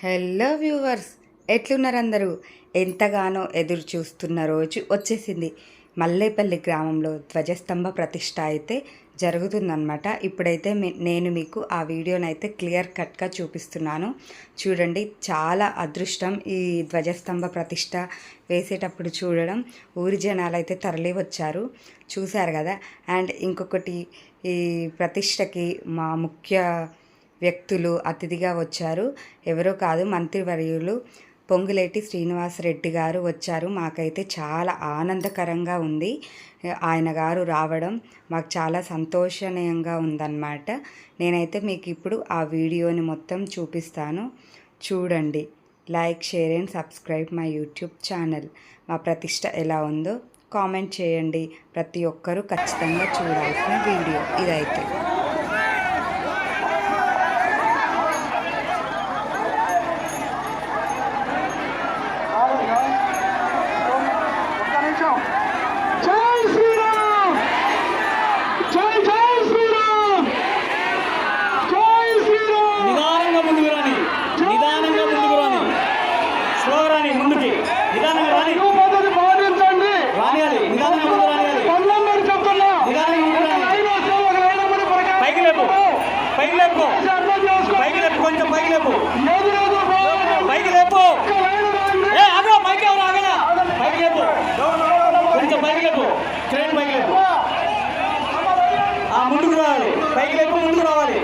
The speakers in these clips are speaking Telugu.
హలో వ్యూవర్స్ ఎట్లున్నారు అందరూ ఎంతగానో ఎదురు చూస్తున్న రోజు వచ్చేసింది. మల్లేపల్లి గ్రామంలో ధ్వజస్తంభ ప్రతిష్ట అయితే జరుగుతుందన్నమాట. ఇప్పుడైతే నేను మీకు ఆ వీడియోని అయితే క్లియర్ కట్గా చూపిస్తున్నాను. చూడండి చాలా అదృష్టం ఈ ధ్వజస్తంభ ప్రతిష్ట వేసేటప్పుడు చూడడం. ఊరి జనాలు అయితే తరలి వచ్చారు. చూశారు కదా? అండ్ ఇంకొకటి ఈ ప్రతిష్టకి మా ముఖ్య వ్యక్తులు అతిథిగా వచ్చారు. ఎవరో కాదు మంత్రివర్యులు పొంగులేటి శ్రీనివాసరెడ్డి గారు వచ్చారు. మాకైతే చాలా ఆనందకరంగా ఉంది. ఆయన గారు రావడం మాకు చాలా సంతోషనీయంగా ఉందన్నమాట. నేనైతే మీకు ఇప్పుడు ఆ వీడియోని మొత్తం చూపిస్తాను. చూడండి. Like share and subscribe my YouTube channel. మా ప్రతిష్ట ఎలా ఉందో కామెంట్ చేయండి. ప్రతి ఒక్కరూ ఖచ్చితంగా చూడాల్సిన వీడియో. ఇదైతే ఒక్క నిమిషం జై శ్రీరామ్ జై జై శ్రీరామ్ జై శ్రీరామ్ నిదానంగా ముందుకు రాని నిదానంగా ముందుకు రాని స్లో రాని ముందుకి నిదానంగా రాని తెలుగు పద్ధతి పాటించండి రానియాలి నిదానంగా ముందుకు రానియాలి పనులందరూ చెప్తున్నా నిదానంగా ముందుకు ఒక రానియాలి లైన్ వస్తే ఒక లైన్ నెంబర్ ప్రకారం పైకి లేపు పైకి లేపు అర్థం చేసుకో పైకి లేపు కొంచెం పైకి లేపు లేదు లేదు పోవాలి. పైకి లేపు ఒక లైన్ రాయండి. ఏ అదో పైకి ఎవరు ఆగలా పైకి లేపు కొంచెం పైకి లేపు ట్రైన్ పైకి లేపు ఆ ముందుకు రావాలి పైకి లేపు ముందుకు రావాలి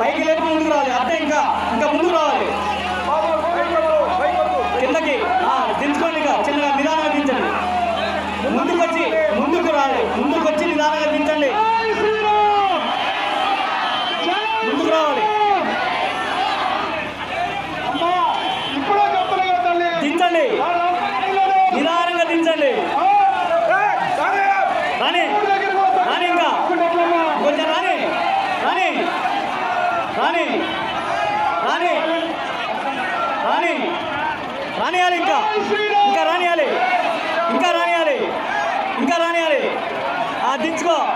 పైకి లేపు ముందుకు రావాలి అట్టే ఇంకా ఇంకా ముందుకు రావాలి కిందకి ఆ, దించుకోండి ఇక చిన్నగా నిదానంగా దించండి ముందుకు వచ్చి ముందుకు రావాలి ముందుకు వచ్చి నిదానంగా దించండి జై శ్రీరామ్ జై ముందుకు రావాలి అమ్మా ఇప్పుడే చెప్తున్నా కదా తల్లి దించండి ఆ రామాయణంలోనే నిదానంగా దించండి ఆ, ఏయ్, రాని. రాని ఊరి దగ్గరికి వస్తా. రాని ఇంకా ఒకటి ఎట్లమ్మా? కొంచెం రాని రాని రాని రాని రాని రానియాలి ఇంకా. ఇంకా రానియాలి. ఇంకా రానియాలి. ఇంకా రానియాలి. దించుకో.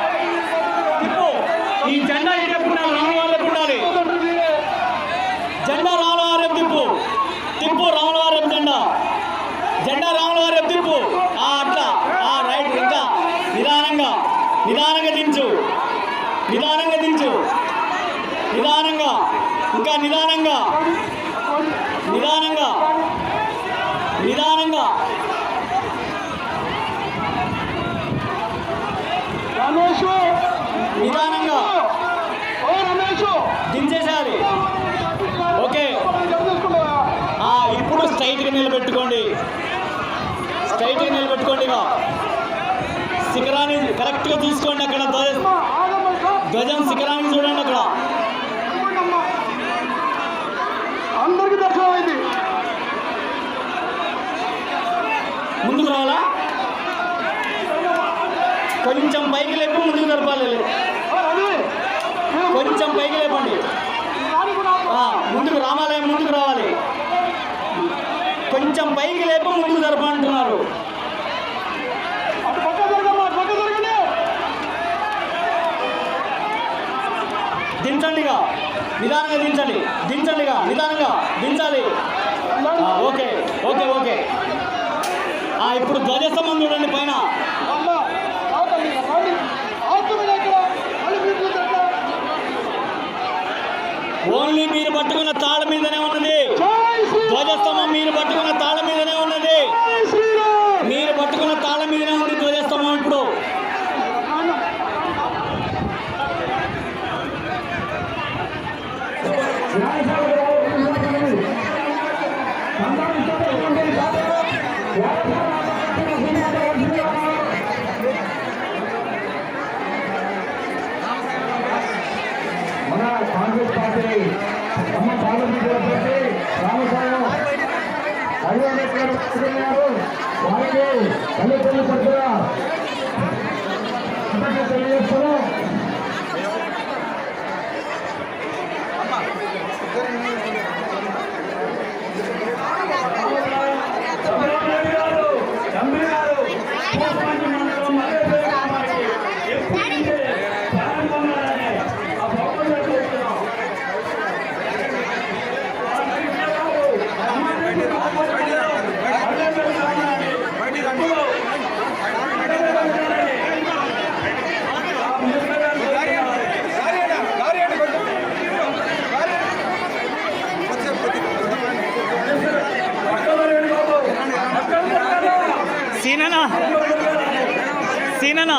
శిఖరాన్ని కరెక్ట్గా తీసుకోండి అక్కడ. ధ్వజ శిఖరాన్ని చూడండి అక్కడ. అందరికి దర్శనం అయింది. ముందుకు రావాలా? కొంచెం పైకి లేపు ముందుకు జరపాలి కొంచెం పైకి లేపండి. ముందుకు రామాలయం ముందుకు రావాలి. కొంచెం పైకి లేపు ముందుకు జరపంటున్నారు దించండి ఇక నిదానంగా దించండి. దించండి ఇక నిదానంగా దించాలి. ఓకే. Okay okay. ఆ, ఇప్పుడు ధ్వజస్తంభం చూడండి పైన? ఓన్లీ మీరు పట్టుకున్న తాళ మీదనే ఉన్నది. ధ్వజస్తంభం మీరు పట్టుకున్న తాళ మీదనే ఉన్నది. మీరు పట్టుకున్న తాళ మీదనే ఉంది ధ్వజస్తంభం. అయ్యారు వారికి పల్లెటూరు తెలియజేస్తున్నాం ఆ సీననా సీననా?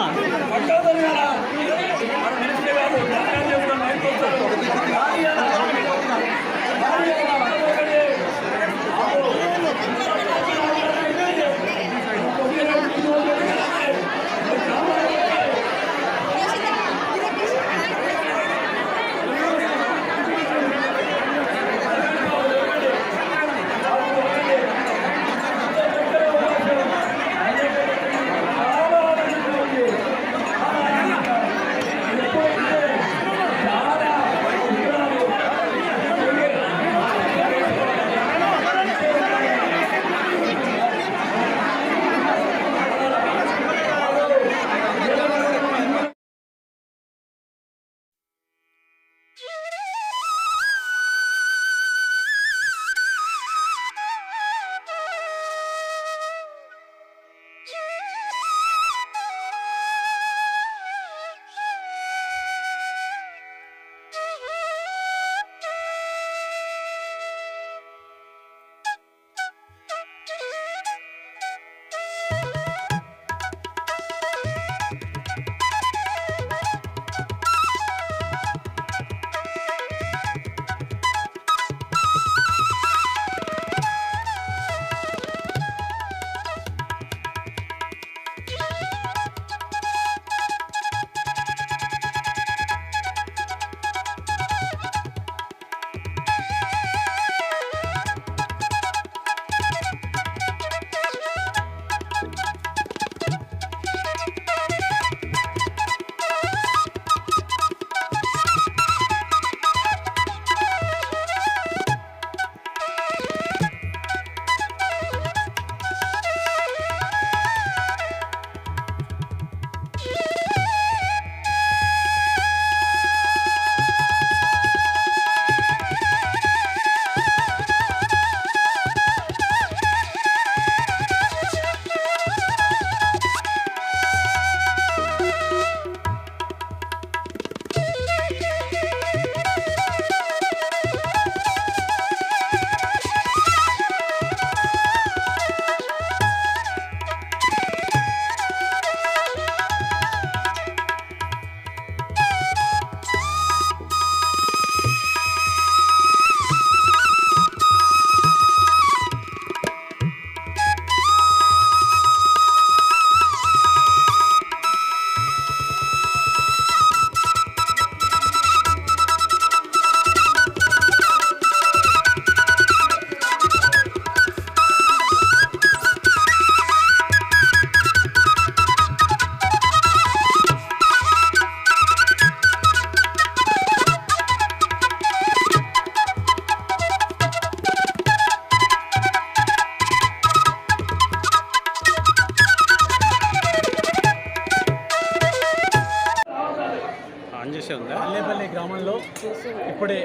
ఇప్పుడే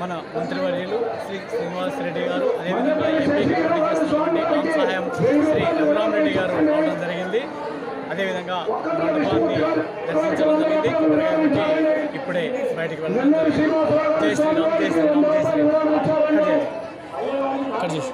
మన మంత్రివర్యులు శ్రీ శ్రీనివాస్ రెడ్డి గారు అదేవిధంగా ఎంపీకి పోటీ చేస్తున్నటువంటి రామ్ సహాయం శ్రీ రఘురామ్ రెడ్డి గారు రావడం జరిగింది. అదేవిధంగా మండపాన్ని దర్శించడం జరిగింది. ఇప్పుడే బయటికి వెళ్ళడం జరిగింది. జై శ్రీరామ్ జై శ్రీరామ్ జై శ్రీరామ్. కట్ చేసి